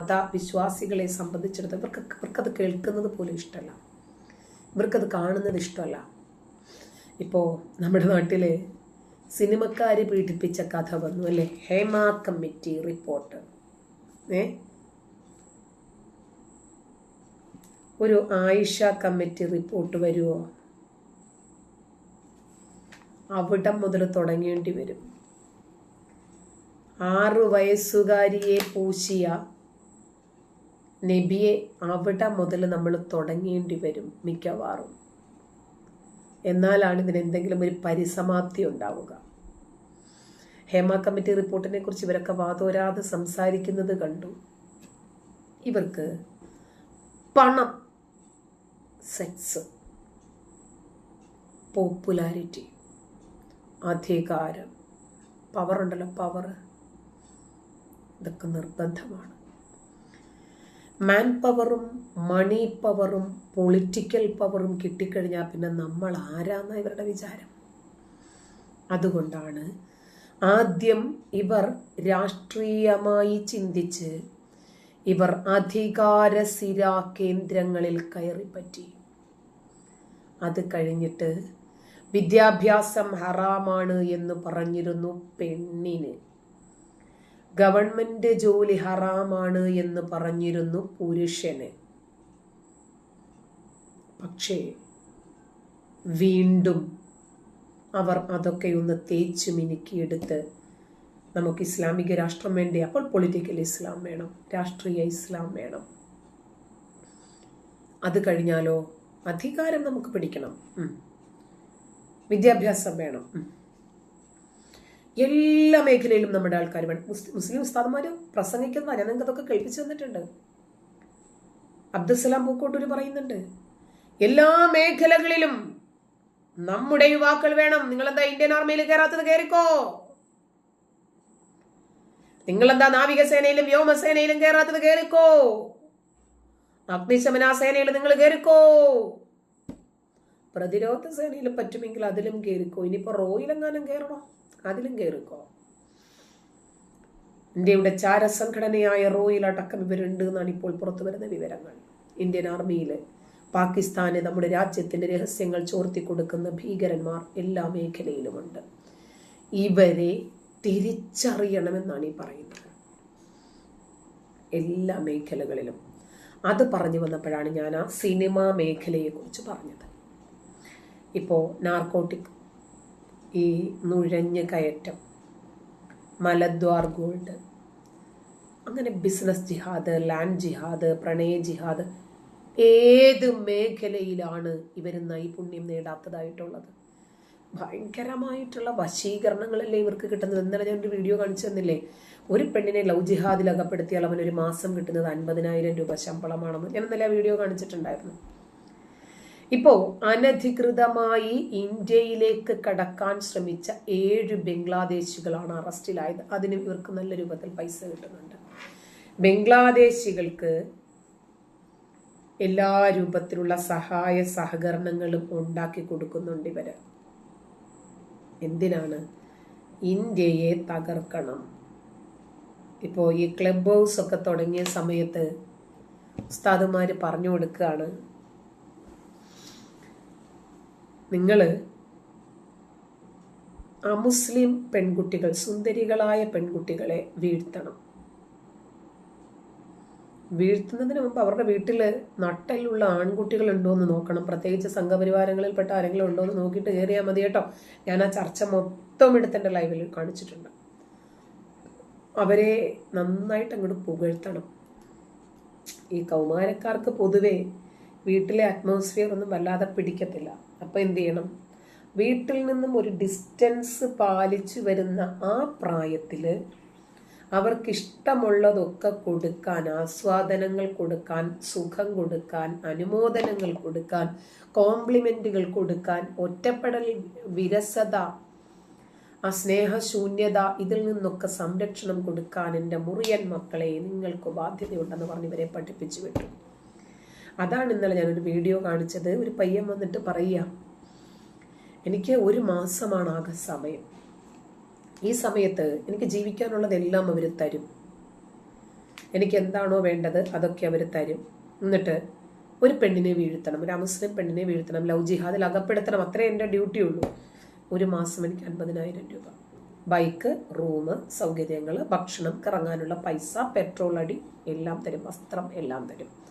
വിശ്വാസികളെ സംബന്ധിച്ചിടത്തോളം ഇവർക്ക് ഇവർക്കത് കേൾക്കുന്നത് പോലും ഇഷ്ടമല്ല. ഇവർക്കത് കാണുന്നത് ഇഷ്ടമല്ല. ഇപ്പോൾ നമ്മുടെ നാട്ടിൽ സിനിമക്കാർ പീഡിപ്പിച്ച കഥ വന്നു അല്ലേ? Hema committee report. ഏ? ഒരു ആയിഷ കമ്മിറ്റി റിപ്പോർട്ട് വരുമോ അവിടെ മുതൽ തുടങ്ങേണ്ടി വരും. ആറു വയസ്സുകാരിയെ പൂശിയ നബിയെ അവിടെ മുതൽ നമ്മൾ തുടങ്ങേണ്ടി വരും മിക്കവാറും. എന്നാലാണ് ഇതിന് എന്തെങ്കിലും ഒരു പരിസമാപ്തി ഉണ്ടാവുക. ഹേമ കമ്മിറ്റി റിപ്പോർട്ടിനെ കുറിച്ച് ഇവരൊക്കെ വാതോരാതെ സംസാരിക്കുന്നത് കണ്ടു. ഇവർക്ക് പണം സെക്സ് പോപ്പുലാരിറ്റി അധികാരം പവർ ഉണ്ടല്ലോ പവർ. ഇതൊക്കെ നിർബന്ധമാണ്. മാൻ പവറും മണി പവറും പൊളിറ്റിക്കൽ പവറും കിട്ടിക്കഴിഞ്ഞാൽ പിന്നെ നമ്മൾ ആരാന്ന ഇവരുടെ വിചാരം? അതുകൊണ്ടാണ് ആദ്യം ഇവർ രാഷ്ട്രീയമായി ചിന്തിച്ച് ഇവർ അധികാര സിരാ കേന്ദ്രങ്ങളിൽ കയറിപ്പറ്റി. അത് കഴിഞ്ഞിട്ട് വിദ്യാഭ്യാസം ഹറാമാണ് എന്ന് പറഞ്ഞിരുന്നു പെണ്ണിന്. ഗവൺമെന്റ് ജോലി ഹറാമാണ് എന്ന് പറഞ്ഞിരുന്നു പുരുഷന്. പക്ഷേ വീണ്ടും അവർ അതൊക്കെ ഒന്ന് തേച്ചു മിനുക്കിയെടുത്ത് നമുക്ക് ഇസ്ലാമിക രാഷ്ട്രം വേണ്ടേ? അപ്പോൾ പൊളിറ്റിക്കൽ ഇസ്ലാം വേണം രാഷ്ട്രീയ ഇസ്ലാം വേണം. അത് കഴിഞ്ഞാലോ അധികാരം നമുക്ക് പിടിക്കണം. വിദ്യാഭ്യാസം വേണം. എല്ലാ മേഖലയിലും നമ്മുടെ ആൾക്കാർ മുസ്ലിം ഉസ്താദ്മാർ പ്രസംഗിക്കുന്ന ഞാൻ നിങ്ങൾക്ക് അതൊക്കെ കേൾപ്പിച്ചു തന്നിട്ടുണ്ട്. അബ്ദുസലാം പൂക്കോട്ടൂര് പറയുന്നുണ്ട് എല്ലാ മേഖലകളിലും നമ്മുടെ യുവാക്കൾ വേണം. നിങ്ങളെന്താ ഇന്ത്യൻ ആർമിയിൽ കയറാത്തത് കയറിക്കോ? നിങ്ങളെന്താ നാവികസേനയിലും വ്യോമസേനയിലും കയറാത്തത് കയറിക്കോ? അഗ്നിശമന സേനയിൽ നിങ്ങൾ കയറിക്കോ? പ്രതിരോധ സേനയിൽ പറ്റുമെങ്കിൽ അതിലും കയറിക്കോ. ഇനിയിപ്പോ റോയിലെങ്ങാനും കയറണോ? അതിലും കയറിക്കോ ഇന്ത്യയുടെ ചാരസംഘടനയായ റോയിൽ അടക്കം ഇവരുണ്ട് എന്നാണ് ഇപ്പോൾ പുറത്തു വരുന്ന വിവരങ്ങൾ. ഇന്ത്യൻ ആർമിയിൽ പാകിസ്ഥാന് നമ്മുടെ രാജ്യത്തിന്റെ രഹസ്യങ്ങൾ ചോർത്തി കൊടുക്കുന്ന ഭീകരന്മാർ എല്ലാ മേഖലയിലുമുണ്ട്. ഇവരെ തിരിച്ചറിയണമെന്നാണ് ഈ പറയുന്നത്. എല്ലാ മേഖലകളിലും. അത് പറഞ്ഞു വന്നപ്പോഴാണ് ഞാൻ ആ സിനിമാ മേഖലയെക്കുറിച്ച് പറഞ്ഞത്. ഇപ്പോൾ നാർക്കോട്ടിക് ഈ നുഴഞ്ഞ് കയറ്റം. മലദ്വാർ ഗോൾഡ്. അങ്ങനെ ബിസിനസ് ജിഹാദ് ലാൻഡ് ജിഹാദ് പ്രണയ ജിഹാദ് ഏത് മേഖലയിലാണ് ഇവർ നൈപുണ്യം നേടാത്തതായിട്ടുള്ളത്? ഭയങ്കരമായിട്ടുള്ള വശീകരണങ്ങളല്ലേ ഇവർക്ക് കിട്ടുന്നത്? ഇന്നലെ ഞാൻ ഒരു വീഡിയോ കാണിച്ചു തന്നില്ലേ? ഒരു പെണ്ണിനെ ലവ് ജിഹാദിൽ അകപ്പെടുത്തിയാൽ അവൻ ഒരു മാസം കിട്ടുന്നത് അൻപതിനായിരം രൂപ ശമ്പളമാണെന്ന്. ഞാൻ ഇന്നലെ വീഡിയോ കാണിച്ചിട്ടുണ്ടായിരുന്നു. ഇപ്പോ അനധികൃതമായി ഇന്ത്യയിലേക്ക് കടക്കാൻ ശ്രമിച്ച ഏഴ് ബംഗ്ലാദേശികളാണ് അറസ്റ്റിലായത്. അതിന് ഇവർക്ക് നല്ല രൂപത്തിൽ പൈസ കിട്ടുന്നുണ്ട്. ബംഗ്ലാദേശികൾക്ക് എല്ലാ രൂപത്തിലുള്ള സഹായ സഹകരണങ്ങളും ഉണ്ടാക്കി കൊടുക്കുന്നുണ്ട് ഇവർ. എന്തിനാണ്? ഇന്ത്യയെ തകർക്കണം. ഇപ്പോൾ ഈ ക്ലബ് ഹൗസ് ഒക്കെ തുടങ്ങിയ സമയത്ത് ഉസ്താദുമാർ പറഞ്ഞു കൊടുക്കുകയാണ് നിങ്ങൾ അമുസ്ലിം പെൺകുട്ടികൾ സുന്ദരികളായ പെൺകുട്ടികളെ വീഴ്ത്തണം. വീഴ്ത്തുന്നതിന് മുമ്പ് അവരുടെ വീട്ടിൽ നട്ടലുള്ള ആൺകുട്ടികൾ ഉണ്ടോ എന്ന് നോക്കണം. പ്രത്യേകിച്ച് സംഘപരിവാരങ്ങളിൽപ്പെട്ട ആരെങ്കിലും ഉണ്ടോ എന്ന് നോക്കിയിട്ട് കയറിയാൽ മതി കേട്ടോ. ഞാൻ ആ ചർച്ച മൊത്തം എടുത്ത് എന്റെ ലൈവിൽ കാണിച്ചിട്ടുണ്ട്. അവരെ നന്നായിട്ട് അങ്ങോട്ട് പുകഴ്ത്തണം. ഈ കൗമാരക്കാർക്ക് പൊതുവേ വീട്ടിലെ അറ്റ്മോസ്ഫിയർ ഒന്നും വല്ലാതെ പിടിക്കത്തില്ല. അപ്പം എന്ത് ചെയ്യണം? വീട്ടിൽ നിന്നും ഒരു ഡിസ്റ്റൻസ് പാലിച്ചു വരുന്ന ആ പ്രായത്തിൽ അവർക്കിഷ്ടമുള്ളതൊക്കെ കൊടുക്കാൻ ആസ്വാദനങ്ങൾ കൊടുക്കാൻ സുഖം കൊടുക്കാൻ അനുമോദനങ്ങൾ കൊടുക്കാൻ കോംപ്ലിമെന്റുകൾ കൊടുക്കാൻ ഒറ്റപ്പെടൽ വിരസത ആ സ്നേഹശൂന്യത ഇതിൽ നിന്നൊക്കെ സംരക്ഷണം കൊടുക്കാൻ എന്റെ മുറിയൻ മക്കളെ നിങ്ങൾക്ക് ബാധ്യതയുണ്ടെന്ന് പറഞ്ഞ് ഇവരെ പഠിപ്പിച്ചു വിട്ടു. അതാണ് ഇന്നലെ ഞാനൊരു വീഡിയോ കാണിച്ചത്. ഒരു പയ്യൻ വന്നിട്ട് പറയുക എനിക്ക് ഒരു മാസമാണ് ആകെ സമയം. ഈ സമയത്ത് എനിക്ക് ജീവിക്കാനുള്ളതെല്ലാം അവർ തരും. എനിക്ക് എന്താണോ വേണ്ടത് അതൊക്കെ അവർ തരും. എന്നിട്ട് ഒരു പെണ്ണിനെ വീഴ്ത്തണം ഒരു അമുസ്ലിം പെണ്ണിനെ വീഴ്ത്തണം ലവ് ജിഹാദിൽ അകപ്പെടുത്തണം. അത്രേ എന്റെ ഡ്യൂട്ടി ഉള്ളൂ. ഒരു മാസം എനിക്ക് അൻപതിനായിരം രൂപ. ബൈക്ക് റൂം സൗകര്യങ്ങൾ ഭക്ഷണം കറങ്ങാനുള്ള പൈസ പെട്രോൾ അടി എല്ലാം തരും. വസ്ത്രം എല്ലാം തരും.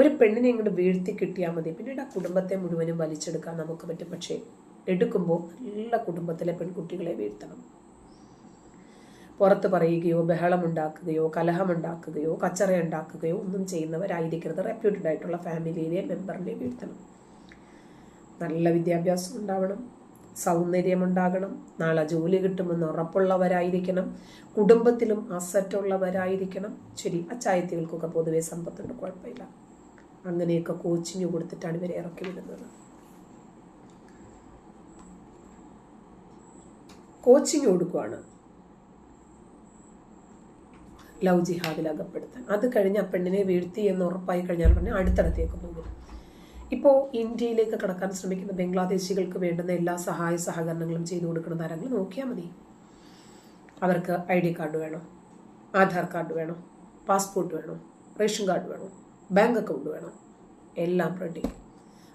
ഒരു പെണ്ണിനെ ഇങ്ങോട്ട് വീഴ്ത്തി കിട്ടിയാൽ മതി. പിന്നീട് ആ കുടുംബത്തെ മുഴുവനും വലിച്ചെടുക്കാൻ നമുക്ക് പറ്റും. പക്ഷേ എടുക്കുമ്പോൾ നല്ല കുടുംബത്തിലെ പെൺകുട്ടികളെ വീഴ്ത്തണം. പുറത്ത് പറയുകയോ ബഹളമുണ്ടാക്കുകയോ കലഹമുണ്ടാക്കുകയോ കച്ചറ ഉണ്ടാക്കുകയോ ഒന്നും ചെയ്യുന്നവരായിരിക്കരുത്. റെപ്യൂട്ടഡ് ആയിട്ടുള്ള ഫാമിലിയിലെ മെമ്പറിനെ വീഴ്ത്തണം. നല്ല വിദ്യാഭ്യാസം ഉണ്ടാവണം. സൗന്ദര്യമുണ്ടാകണം നാളെ ജോലി കിട്ടുമെന്ന് ഉറപ്പുള്ളവരായിരിക്കണം. കുടുംബത്തിലും അസറ്റുള്ളവരായിരിക്കണം ശരി അച്ചായത്തികൾക്കൊക്കെ പൊതുവെ സമ്പത്തുണ്ട്. കുഴപ്പമില്ല. അങ്ങനെയൊക്കെ കോച്ചിങ് കൊടുത്തിട്ടാണ് ഇവരെ ഇറക്കി വിടുന്നത്. കോച്ചിങ് കൊടുക്കുവാണ്. ലവ് ജിഹാദിൽ അകപ്പെടുത്താൻ അത് കഴിഞ്ഞ് ആ പെണ്ണിനെ വീഴ്ത്തി എന്ന് ഉറപ്പായി കഴിഞ്ഞാൽ പറഞ്ഞാൽ അടുത്തടത്തേക്ക് പോകും. ഇപ്പോൾ ഇന്ത്യയിലേക്ക് കടക്കാൻ ശ്രമിക്കുന്ന ബംഗ്ലാദേശികൾക്ക് വേണ്ടുന്ന എല്ലാ സഹായ സഹകരണങ്ങളും ചെയ്തു കൊടുക്കുന്ന ആരെങ്കിലും നോക്കിയാൽ മതി. അവർക്ക് ഐ ഡി കാർഡ് വേണം ആധാർ കാർഡ് വേണം പാസ്പോർട്ട് വേണം റേഷൻ കാർഡ് വേണം. ബാങ്ക് അക്കൗണ്ട് വേണം എല്ലാം റെഡി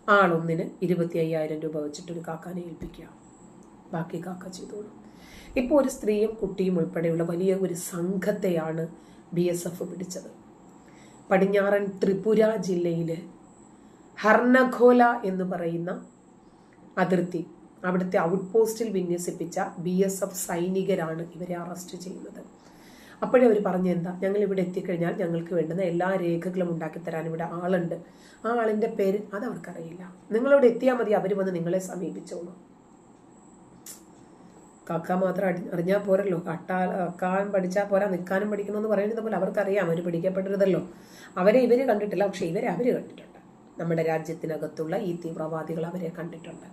ആളൊന്നിന് ഇരുപത്തി അയ്യായിരം രൂപ വെച്ചിട്ടൊരു കാക്കാനെ ഏൽപ്പിക്കുക. ബാക്കി കാക്ക ചെയ്തോളൂ. ഇപ്പോൾ ഒരു സ്ത്രീയും കുട്ടിയും ഉൾപ്പെടെയുള്ള വലിയ ഒരു സംഘത്തെയാണ് ബി എസ് എഫ് പിടിച്ചത്. പടിഞ്ഞാറൻ ത്രിപുര ജില്ലയിൽ ഹർണഖോല എന്ന് പറയുന്ന അതിർത്തി അവിടുത്തെ ഔട്ട് പോസ്റ്റിൽ വിന്യസിപ്പിച്ച ബി എസ് എഫ് സൈനികരാണ് ഇവരെ അറസ്റ്റ് ചെയ്യുന്നത്. അപ്പോഴേ അവർ പറഞ്ഞു എന്താ ഞങ്ങൾ ഇവിടെ എത്തിക്കഴിഞ്ഞാൽ ഞങ്ങൾക്ക് വേണ്ടുന്ന എല്ലാ രേഖകളും ഉണ്ടാക്കി തരാൻ ഇവിടെ ആളുണ്ട്. ആ ആളിന്റെ പേര് അത് അവർക്കറിയില്ല നിങ്ങളിവിടെ എത്തിയാൽ മതി അവർ വന്ന് നിങ്ങളെ സമീപിച്ചോളൂ. കാക്ക മാത്രം അടി അറിഞ്ഞാൽ പോരല്ലോ. കട്ടാ കാൻ പഠിച്ചാൽ പോരാ. നിൽക്കാനും പഠിക്കണമെന്ന് പറയുന്നത് പോലെ അവർക്കറിയാം. അവർ പിടിക്കപ്പെടരുതല്ലോ അവരെ ഇവർ കണ്ടിട്ടില്ല. പക്ഷേ ഇവരെ അവർ കണ്ടിട്ടുണ്ട്. നമ്മുടെ രാജ്യത്തിനകത്തുള്ള ഈ തീവ്രവാദികൾ അവരെ കണ്ടിട്ടുണ്ട്.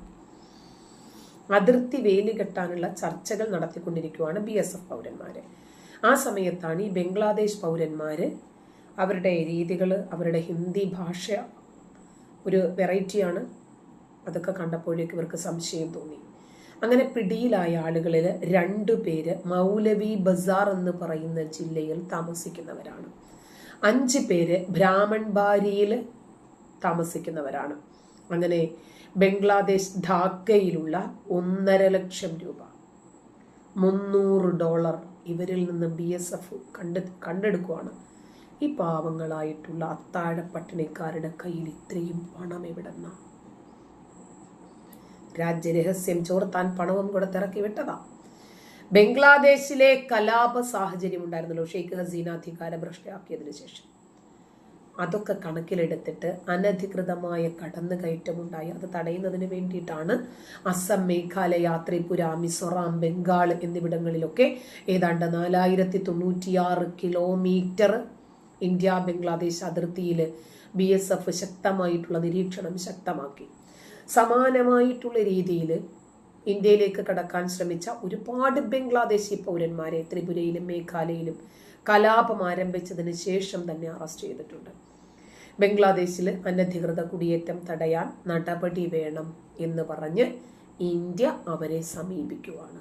അതിർത്തി വേലി കെട്ടാനുള്ള ചർച്ചകൾ നടത്തിക്കൊണ്ടിരിക്കുകയാണ് ബി എസ് എഫ് പൗരന്മാര്. ആ സമയത്താണ് ഈ ബംഗ്ലാദേശ് പൗരന്മാർ അവരുടെ രീതികൾ അവരുടെ ഹിന്ദി ഭാഷ ഒരു വെറൈറ്റിയാണ് അതൊക്കെ കണ്ടപ്പോഴേക്ക് ഇവർക്ക് സംശയം തോന്നി. അങ്ങനെ പിടിയിലായ ആളുകളിൽ രണ്ടു പേര് മൗലവി ബസാർ എന്ന് പറയുന്ന ജില്ലയിൽ താമസിക്കുന്നവരാണ്. അഞ്ച് പേര് ബ്രാഹ്മൺബാരിയിൽ താമസിക്കുന്നവരാണ്. അങ്ങനെ ബംഗ്ലാദേശ് ധാക്കയിലുള്ള ഒന്നര ലക്ഷം രൂപ മുന്നൂറ് ഡോളർ ഇവരിൽ നിന്ന് ബി എസ് എഫ് കണ്ട് കണ്ടെടുക്കുവാണ്. ഈ പാവങ്ങളായിട്ടുള്ള അത്താഴ പട്ടിണിക്കാരുടെ കയ്യിൽ ഇത്രയും പണം എവിടെന്ന? രാജ്യരഹസ്യം ചോർത്താൻ പണവും കൂടെ തിറക്കി വിട്ടതാ. ബംഗ്ലാദേശിലെ കലാപ സാഹചര്യം ഉണ്ടായിരുന്നല്ലോ ഷെയ്ഖ് ഹസീന അധികാര ഭ്രഷ്ടയാക്കിയതിനു ശേഷം. അതൊക്കെ കണക്കിലെടുത്തിട്ട് അനധികൃതമായ കടന്നുകയറ്റമുണ്ടായി. അത് തടയുന്നതിന് വേണ്ടിയിട്ടാണ് അസം മേഘാലയ ത്രിപുര മിസോറാം ബംഗാൾ എന്നിവിടങ്ങളിലൊക്കെ ഏതാണ്ട് നാലായിരത്തി തൊണ്ണൂറ്റിയാറ് കിലോമീറ്റർ ഇന്ത്യ ബംഗ്ലാദേശ് അതിർത്തിയിൽ ബി എസ് എഫ് ശക്തമായിട്ടുള്ള നിരീക്ഷണം ശക്തമാക്കി. സമാനമായിട്ടുള്ള രീതിയിൽ ഇന്ത്യയിലേക്ക് കടക്കാൻ ശ്രമിച്ച ഒരുപാട് ബംഗ്ലാദേശി പൗരന്മാരെ ത്രിപുരയിലും മേഘാലയയിലും കലാപം ആരംഭിച്ചതിന് ശേഷം തന്നെ അറസ്റ്റ് ചെയ്തിട്ടുണ്ട്. ബംഗ്ലാദേശിൽ അനധികൃത കുടിയേറ്റം തടയാൻ നടപടി വേണം എന്ന് പറഞ്ഞ് ഇന്ത്യ അവരെ സമീപിക്കുവാണ്.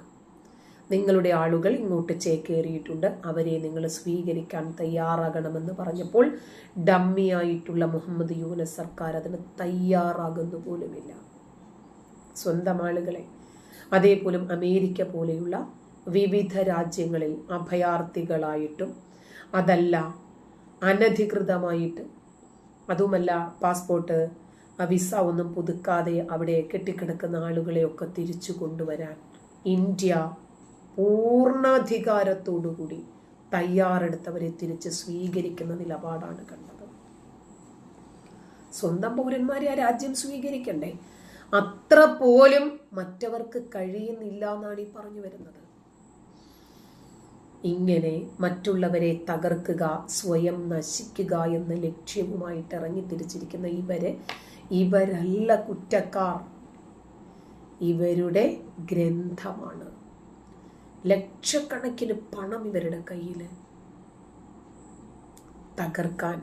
നിങ്ങളുടെ ആളുകൾ ഇങ്ങോട്ട് ചേക്കേറിയിട്ടുണ്ട്. അവരെ നിങ്ങൾ സ്വീകരിക്കാൻ തയ്യാറാകണമെന്ന് പറഞ്ഞപ്പോൾ ഡമ്മിയായിട്ടുള്ള മുഹമ്മദ് യൂനസ് സർക്കാർ അതിന് തയ്യാറാകുന്നു പോലുമില്ല. സ്വന്തം ആളുകളെ. അതേപോലും അമേരിക്ക പോലെയുള്ള വിവിധ രാജ്യങ്ങളിൽ അഭയാർത്ഥികളായിട്ടും അതല്ല അനധികൃതമായിട്ട് അതുമല്ല പാസ്പോർട്ട് വിസ ഒന്നും പുതുക്കാതെ അവിടെ കെട്ടിക്കിടക്കുന്ന ആളുകളെയൊക്കെ തിരിച്ചു കൊണ്ടുവരാൻ ഇന്ത്യ പൂർണാധികാരത്തോടുകൂടി തയ്യാറെടുത്തവരെ തിരിച്ച് സ്വീകരിക്കുന്ന നിലപാടാണ് കണ്ടത്. സ്വന്തം പൗരന്മാരെ ആ രാജ്യം സ്വീകരിക്കണ്ടേ? അത്ര പോലും മറ്റവർക്ക് കഴിയുന്നില്ല എന്നാണ് ഈ പറഞ്ഞു വരുന്നത്. ഇങ്ങനെ മറ്റുള്ളവരെ തകർക്കുക സ്വയം നശിക്കുക എന്ന ലക്ഷ്യവുമായിട്ട് ഇറങ്ങി തിരിച്ചിരിക്കുന്ന ഇവർ ഇവരല്ല കുറ്റക്കാർ. ഇവരുടെ ഗ്രന്ഥമാണ്. ലക്ഷക്കണക്കിന് പണം ഇവരുടെ കയ്യിൽ തകർക്കാൻ